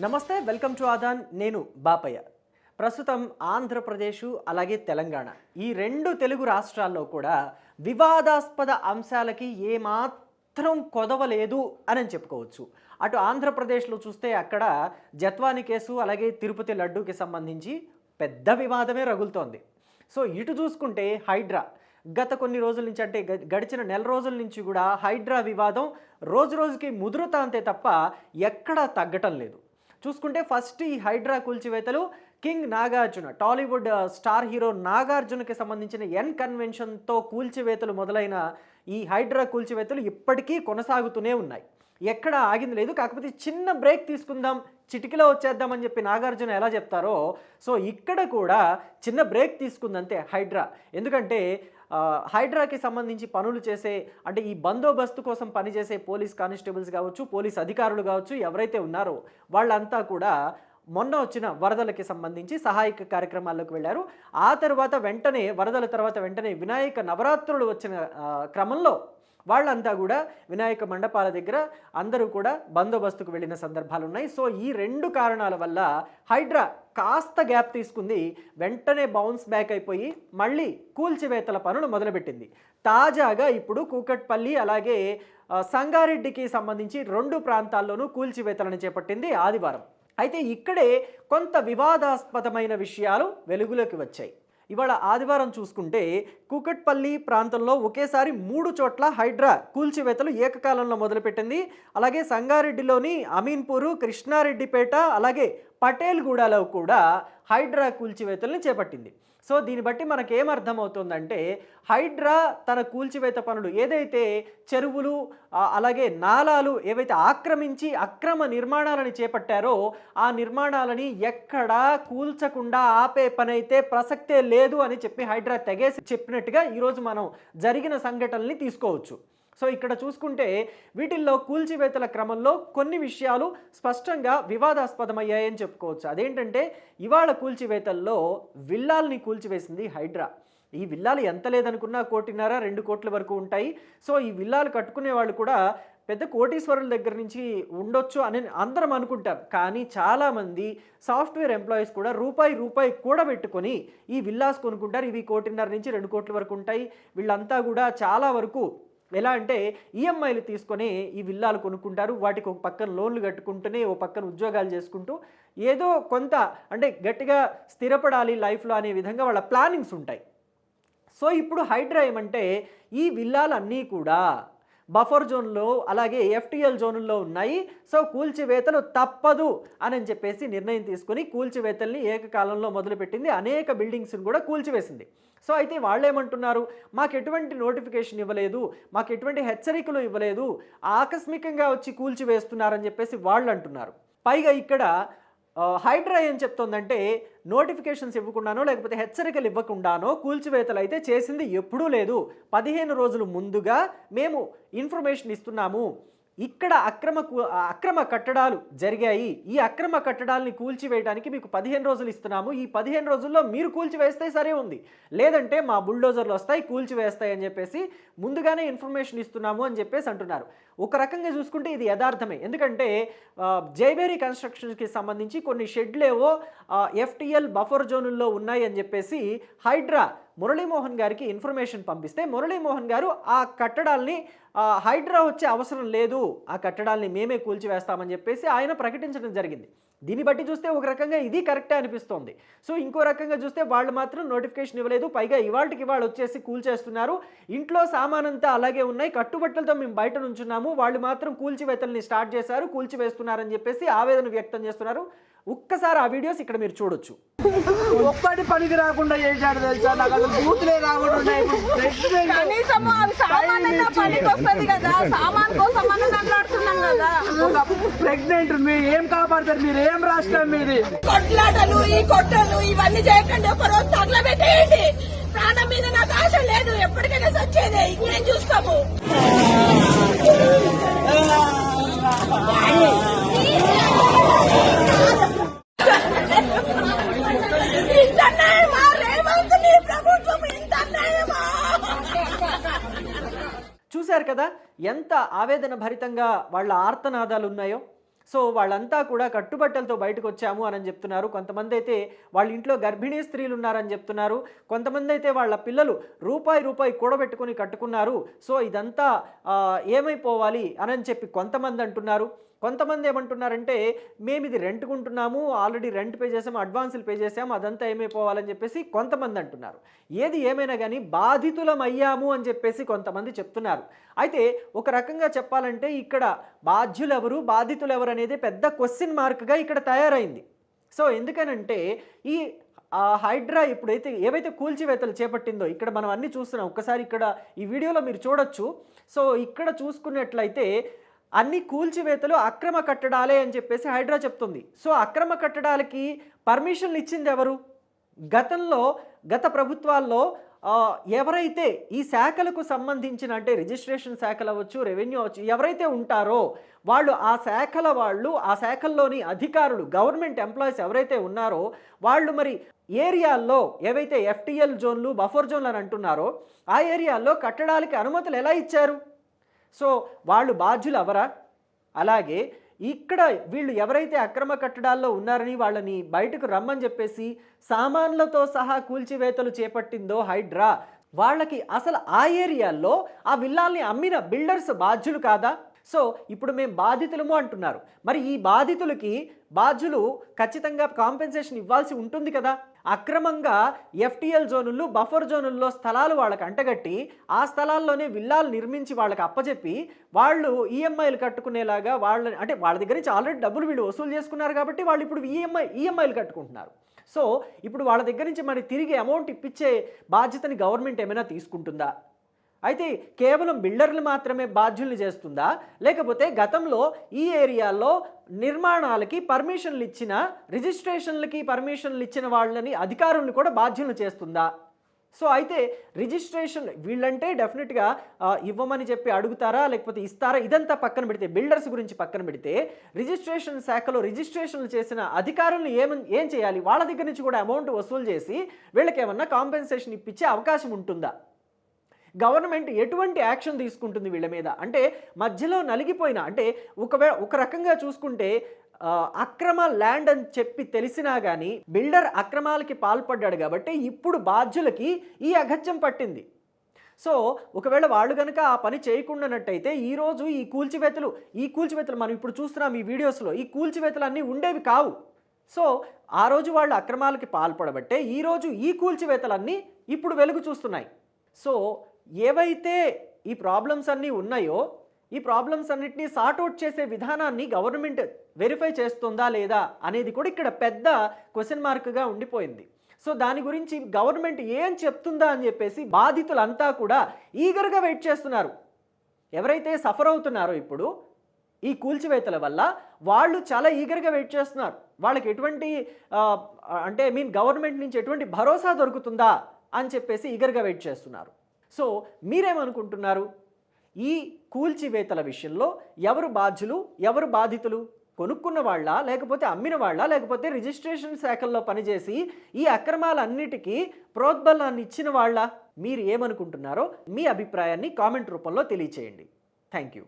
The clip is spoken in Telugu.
నమస్తే వెల్కమ్ టు ఆదాన్. నేను బాపయ్య. ప్రస్తుతం ఆంధ్రప్రదేశ్ అలాగే తెలంగాణ. ఈ రెండు తెలుగు రాష్ట్రాల్లో కూడా వివాదాస్పద అంశాలకి ఏమాత్రం కొదవలేదు అని చెప్పుకోవచ్చు. అటు ఆంధ్రప్రదేశ్లో చూస్తే అక్కడ జత్వాని కేసు అలాగే తిరుపతి లడ్డూకి సంబంధించి పెద్ద వివాదమే రగులుతోంది. సో ఇటు చూసుకుంటే హైడ్రా. గత కొన్ని రోజుల నుంచి అంటే గ- గడిచిన నెల రోజుల నుంచి కూడా హైడ్రా వివాదం రోజు రోజుకి ముదురుతా అంతే తప్ప ఎక్కడా తగ్గటం లేదు. చూసుకుంటే ఫస్ట్ ఈ హైడ్రా కూల్చివేతలు king Nagarjuna Tollywood star hero నాగార్జునకి సంబంధించిన ఎన్ కన్వెన్షన్తో కూల్చివేతలు మొదలైన ఈ హైడ్రా కూల్చివేతలు ఇప్పటికీ కొనసాగుతూనే ఉన్నాయి. ఎక్కడ ఆగింది లేదు. కాకపోతే చిన్న బ్రేక్ తీసుకుందాం చిటికలో వచ్చేద్దామని చెప్పి నాగార్జున ఎలా చెప్తారో సో ఇక్కడ కూడా చిన్న బ్రేక్ తీసుకుందంతే హైడ్రా. ఎందుకంటే హైడ్రాకి సంబంధించి పనులు చేసే అంటే ఈ బందోబస్తు కోసం పనిచేసే పోలీస్ కానిస్టేబుల్స్ కావచ్చు పోలీస్ అధికారులు కావచ్చు ఎవరైతే ఉన్నారో వాళ్ళంతా కూడా మొన్న వచ్చిన వరదలకి సంబంధించి సహాయక కార్యక్రమాల్లోకి వెళ్ళారు. ఆ తర్వాత వెంటనే వరదల తర్వాత వెంటనే వినాయక నవరాత్రులు వచ్చిన క్రమంలో వాళ్ళంతా కూడా వినాయక మండపాల దగ్గర అందరూ కూడా బందోబస్తుకు వెళ్ళిన సందర్భాలు ఉన్నాయి సో ఈ రెండు కారణాల వల్ల హైడ్రా కాస్త గ్యాప్ తీసుకుంది వెంటనే బౌన్స్ బ్యాక్ అయిపోయి మళ్ళీ కూల్చివేతల పనులు మొదలుపెట్టింది. తాజాగా ఇప్పుడు కూకట్పల్లి అలాగే సంగారెడ్డికి సంబంధించి రెండు ప్రాంతాల్లోనూ కూల్చివేతలను చేపట్టింది ఆదివారం. అయితే ఇక్కడే కొంత వివాదాస్పదమైన విషయాలు వెలుగులోకి వచ్చాయి. ఇవాళ ఆదివారం చూసుకుంటే కూకట్పల్లి ప్రాంతంలో ఒకేసారి మూడు చోట్ల హైడ్రా కూల్చివేతలు ఏకకాలంలో మొదలుపెట్టింది. అలాగే సంగారెడ్డిలోని అమీన్పూరు కృష్ణారెడ్డిపేట అలాగే పటేల్గూడలో కూడా హైడ్రా కూల్చివేతలను చేపట్టింది. సో దీన్ని బట్టి మనకేమర్థమవుతుందంటే హైడ్రా తన కూల్చివేత పనులు ఏదైతే చెరువులు అలాగే నాలాలు ఏవైతే ఆక్రమించి అక్రమ నిర్మాణాలని చేపట్టారో ఆ నిర్మాణాలని ఎక్కడా కూల్చకుండా ఆపే పనైతే ప్రసక్తే లేదు అని చెప్పి హైడ్రా తెగేసి చెప్పినట్టుగా ఈరోజు మనం జరిగిన సంఘటనల్ని తీసుకోవచ్చు. సో ఇక్కడ చూసుకుంటే వీటిల్లో కూల్చివేతల క్రమంలో కొన్ని విషయాలు స్పష్టంగా వివాదాస్పదమయ్యాయని చెప్పుకోవచ్చు. అదేంటంటే ఇవాళ కూల్చివేతల్లో విల్లాల్ని కూల్చివేసింది హైడ్రా. ఈ విల్లాలు ఎంత లేదనుకున్నా కోటిన్నర రెండు కోట్ల వరకు ఉంటాయి. సో ఈ విల్లాలు కట్టుకునే వాళ్ళు కూడా పెద్ద కోటీశ్వరుల దగ్గర నుంచి ఉండొచ్చు అని అందరం అనుకుంటాం. కానీ చాలామంది సాఫ్ట్వేర్ ఎంప్లాయీస్ కూడా రూపాయి రూపాయి కూడా పెట్టుకొని ఈ విల్లాస్ కొనుక్కుంటారు. ఇవి కోటిన్నర నుంచి రెండు కోట్ల వరకు ఉంటాయి. వీళ్ళంతా కూడా చాలా వరకు ఎలా అంటే ఈఎంఐలు తీసుకొని ఈ విల్లాలు కొనుక్కుంటారు. వాటికి ఒక పక్కన లోన్లు కట్టుకుంటూనే ఓ పక్కన ఉద్యోగాలు చేసుకుంటూ ఏదో కొంత అంటే గట్టిగా స్థిరపడాలి లైఫ్లో అనే విధంగా వాళ్ళ ప్లానింగ్స్ ఉంటాయి. సో ఇప్పుడు హైడ్రా ఏమంటే ఈ విల్లాలన్నీ కూడా బఫర్ జోన్లో అలాగే ఎఫ్టీఎల్ జోన్లో ఉన్నాయి. సో కూల్చివేతలు తప్పదు అని చెప్పేసి నిర్ణయం తీసుకొని కూల్చివేతల్ని ఏకకాలంలో మొదలుపెట్టింది. అనేక బిల్డింగ్స్ని కూడా కూల్చివేసింది. సో అయితే వాళ్ళేమంటున్నారు? మాకు ఎటువంటి నోటిఫికేషన్ ఇవ్వలేదు. మాకు ఎటువంటి హెచ్చరికలు ఇవ్వలేదు. ఆకస్మికంగా వచ్చి కూల్చివేస్తున్నారని చెప్పేసి వాళ్ళు అంటున్నారు పైగా ఇక్కడ హైడ్రా ఏం చెప్తోందంటే నోటిఫికేషన్స్ ఇవ్వకుండానో లేకపోతే హెచ్చరికలు ఇవ్వకుండానో కూల్చివేతలు అయితే చేసింది ఎప్పుడూ లేదు. పదిహేను రోజులు ముందుగా మేము ఇన్ఫర్మేషన్ ఇస్తున్నాము. ఇక్కడ అక్రమ అక్రమ కట్టడాలు జరిగాయి. ఈ అక్రమ కట్టడాలని కూల్చివేయడానికి మీకు పదిహేను రోజులు ఇస్తున్నాము. ఈ పదిహేను రోజుల్లో మీరు కూల్చివేస్తే సరే ఉంది. లేదంటే మా బుల్డోజర్లు వస్తాయి కూల్చివేస్తాయి అని చెప్పేసి ముందుగానే ఇన్ఫర్మేషన్ ఇస్తున్నాము అని చెప్పేసి అంటున్నారు. ఒక రకంగా చూసుకుంటే ఇది యథార్థమే. ఎందుకంటే ఆ, జైబేరీ కన్స్ట్రక్షన్స్కి సంబంధించి కొన్ని షెడ్లేవో ఎఫ్టిఎల్ బఫర్ జోనుల్లో ఉన్నాయి అని చెప్పేసి హైడ్రా మురళీమోహన్ గారికి ఇన్ఫర్మేషన్ పంపిస్తే మురళీమోహన్ గారు ఆ కట్టడాల్ని హైడ్రా వచ్చే అవసరం లేదు ఆ కట్టడాల్ని మేమే కూల్చివేస్తామని చెప్పేసి ఆయన ప్రకటించడం జరిగింది. దీన్ని బట్టి చూస్తే ఒక రకంగా ఇది కరెక్టే అనిపిస్తోంది. సో ఇంకో రకంగా చూస్తే వాళ్ళు మాత్రం నోటిఫికేషన్ ఇవ్వలేదు. పైగా ఇవాళకి ఇవాళ వచ్చేసి కూల్చేస్తున్నారు. ఇంట్లో సామానంతా అలాగే ఉన్నాయి. కట్టుబట్టలతో మేము బయట నుంచున్నాము. వాళ్ళు మాత్రం కూల్చివేతల్ని స్టార్ట్ చేశారు కూల్చివేస్తున్నారని చెప్పేసి ఆవేదన వ్యక్తం చేస్తున్నారు. ఒక్కసారి ఆ వీడియోస్ ఇక్కడ మీరు చూడొచ్చు. ఒక్కటి పనికి రాకుండా చేశాడు తెలుసా? నాకు అసలు బూతులే రాకుండా అవి పనికి వస్తుంది కదా. సామాన్ కోసం మనం మాట్లాడుతున్నాం కదా. ఒక ప్రెగ్నెంట్ మీరు ఏం కాపాడతారు? మీరు ఏం రాష్ట్రం మీది? కొట్లాటలు ఈ కొట్టలు ఇవన్నీ చేయకండి. ఒక రోజు తగలబెట్టేయండి. ప్రాణం మీద నాకు ఆశ లేదు. ఎప్పటికైనా సచ్చేదే. ఇంకేం చూస్తాము? చూశారు కదా ఎంత ఆవేదన భరితంగా వాళ్ళ ఆర్తనాదాలు ఉన్నాయో. సో వాళ్ళంతా కూడా కట్టుబట్టలతో బయటకు వచ్చాము అని చెప్తున్నారు. కొంతమంది అయితే వాళ్ళ ఇంట్లో గర్భిణీ స్త్రీలు ఉన్నారని చెప్తున్నారు. కొంతమంది అయితే వాళ్ళ పిల్లలు రూపాయి రూపాయి కూడబెట్టుకొని కట్టుకున్నారు. సో ఇదంతా ఏమైపోవాలి అని చెప్పి కొంతమంది అంటున్నారు. కొంతమంది ఏమంటున్నారంటే మేము ఇది రెంట్కుంటున్నాము ఆల్రెడీ రెంట్ పే చేసాము అడ్వాన్సులు పే చేసాము అదంతా ఏమైపోవాలని చెప్పేసి కొంతమంది అంటున్నారు. ఏది ఏమైనా కానీ బాధితులం అయ్యాము అని చెప్పేసి కొంతమంది చెప్తున్నారు. అయితే ఒక రకంగా చెప్పాలంటే ఇక్కడ బాధ్యులు ఎవరు బాధితులు ఎవరు అనేది పెద్ద క్వశ్చన్ మార్క్గా ఇక్కడ తయారైంది. సో ఎందుకనంటే ఈ ఆ హైడ్రా ఇప్పుడైతే ఏవైతే కూల్చివేతలు చేపట్టిందో ఇక్కడ మనం అన్ని చూస్తున్నాం. ఒక్కసారి ఇక్కడ ఈ వీడియోలో మీరు చూడొచ్చు. సో ఇక్కడ చూసుకున్నట్లయితే అన్ని కూల్చివేతలు అక్రమ కట్టడాలే అని చెప్పేసి హైడ్రా చెప్తుంది. సో అక్రమ కట్టడాలకి పర్మిషన్లు ఇచ్చింది ఎవరు? గతంలో గత ప్రభుత్వాల్లో ఎవరైతే ఈ శాఖలకు సంబంధించిన అంటే రిజిస్ట్రేషన్ శాఖలు అవ్వచ్చు రెవెన్యూ అవ్వచ్చు ఎవరైతే ఉంటారో వాళ్ళు ఆ శాఖల వాళ్ళు ఆ శాఖల్లోని అధికారులు గవర్నమెంట్ ఎంప్లాయీస్ ఎవరైతే ఉన్నారో వాళ్ళు మరి ఏరియాల్లో ఏవైతే ఎఫ్టిఎల్ జోన్లు బఫర్ జోన్లు అని అంటున్నారో ఆ ఏరియాల్లో కట్టడాలకి అనుమతులు ఎలా ఇచ్చారు? సో వాళ్ళు బాధ్యులు అవరా అలాగే ఇక్కడ వీళ్ళు ఎవరైతే అక్రమ కట్టడాల్లో ఉన్నారని వాళ్ళని బయటకు రమ్మని చెప్పేసి సామాన్లతో సహా కూల్చివేతలు చేపట్టిందో హైడ్రా. వాళ్ళకి అసలు ఆ ఏరియాల్లో ఆ విల్లాల్ని అమ్మిన బిల్డర్స్ బాధ్యులు కాదా? సో ఇప్పుడు మేము బాధితులము అంటున్నారు. మరి ఈ బాధితులకి బాధ్యులు ఖచ్చితంగా కాంపెన్సేషన్ ఇవ్వాల్సి ఉంటుంది కదా? అక్రమంగా ఎఫ్టీఎల్ జోనుల్లో బఫర్ జోనుల్లో స్థలాలు వాళ్ళకి అంటగట్టి ఆ స్థలాల్లోనే విల్లాలు నిర్మించి వాళ్ళకి అప్పచెప్పి వాళ్ళు ఈఎంఐలు కట్టుకునేలాగా వాళ్ళని అంటే వాళ్ళ దగ్గర నుంచి ఆల్రెడీ డబ్బులు వీళ్ళు వసూలు చేసుకున్నారు కాబట్టి వాళ్ళు ఇప్పుడు ఈఎంఐ ఈఎంఐలు కట్టుకుంటున్నారు. సో ఇప్పుడు వాళ్ళ దగ్గర నుంచి మరి తిరిగి అమౌంట్ ఇప్పించే బాధ్యతని గవర్నమెంట్ ఏమైనా తీసుకుంటుందా? అయితే కేవలం బిల్డర్లు మాత్రమే బాధ్యుల్ని చేస్తుందా? లేకపోతే గతంలో ఈ ఏరియాలో నిర్మాణాలకి పర్మిషన్లు ఇచ్చిన రిజిస్ట్రేషన్లకి పర్మిషన్లు ఇచ్చిన వాళ్ళని అధికారులను కూడా బాధ్యులను చేస్తుందా? సో అయితే రిజిస్ట్రేషన్ వీళ్ళంటే డెఫినెట్గా ఇవ్వమని చెప్పి అడుగుతారా? లేకపోతే ఇస్తారా? ఇదంతా పక్కన పెడితే బిల్డర్స్ గురించి పక్కన పెడితే రిజిస్ట్రేషన్ శాఖలో రిజిస్ట్రేషన్లు చేసిన అధికారులను ఏమ ఏం చేయాలి? వాళ్ళ దగ్గర నుంచి కూడా అమౌంట్ వసూలు చేసి వీళ్ళకి ఏమన్నా కాంపెన్సేషన్ ఇప్పించే అవకాశం ఉంటుందా? గవర్నమెంట్ ఎటువంటి యాక్షన్ తీసుకుంటుంది వీళ్ళ మీద? అంటే మధ్యలో నలిగిపోయిన అంటే ఒకవే ఒక రకంగా చూసుకుంటే అక్రమ ల్యాండ్ అని చెప్పి తెలిసినా కానీ బిల్డర్ అక్రమాలకి పాల్పడ్డాడు కాబట్టి ఇప్పుడు బాధ్యులకి ఈ అగత్యం పట్టింది. సో ఒకవేళ వాళ్ళు కనుక ఆ పని చేయకుండానట్టయితే ఈరోజు ఈ కూల్చివేతలు ఈ కూల్చివేతలు మనం ఇప్పుడు చూస్తున్నాం ఈ వీడియోస్లో ఈ కూల్చివేతలు అన్నీ ఉండేవి కావు. సో ఆ రోజు వాళ్ళు అక్రమాలకి పాల్పడబట్టే ఈరోజు ఈ కూల్చివేతలన్నీ ఇప్పుడు వెలుగు చూస్తున్నాయి. సో ఏవైతే ఈ ప్రాబ్లమ్స్ అన్నీ ఉన్నాయో ఈ ప్రాబ్లమ్స్ అన్నిటినీ సార్ట్అవుట్ చేసే విధానాన్ని గవర్నమెంట్ వెరిఫై చేస్తుందా లేదా అనేది కూడా ఇక్కడ పెద్ద క్వశ్చన్ మార్క్గా ఉండిపోయింది. సో దాని గురించి గవర్నమెంట్ ఏం చెప్తుందా అని చెప్పేసి బాధితులంతా కూడా ఈగర్గా వెయిట్ చేస్తున్నారు. ఎవరైతే సఫర్ అవుతున్నారో ఇప్పుడు ఈ కూల్చివేతల వల్ల వాళ్ళు చాలా ఈగర్గా వెయిట్ చేస్తున్నారు. వాళ్ళకి ఎటువంటి అంటే మీన్ గవర్నమెంట్ నుంచి ఎటువంటి భరోసా దొరుకుతుందా అని చెప్పేసి ఈగర్గా వెయిట్ చేస్తున్నారు. సో మీరేమనుకుంటున్నారు? ఈ కూల్చివేతల విషయంలో ఎవరు బాధ్యులు? ఎవరు బాధితులు? కొనుక్కున్న వాళ్ళ? లేకపోతే అమ్మిన వాళ్ళ? లేకపోతే రిజిస్ట్రేషన్ శాఖల్లో పనిచేసి ఈ అక్రమాలన్నిటికీ ప్రోద్బలాన్ని ఇచ్చిన వాళ్ళ? మీరు ఏమనుకుంటున్నారో మీ అభిప్రాయాన్ని కామెంట్ రూపంలో తెలియచేయండి. Thank you.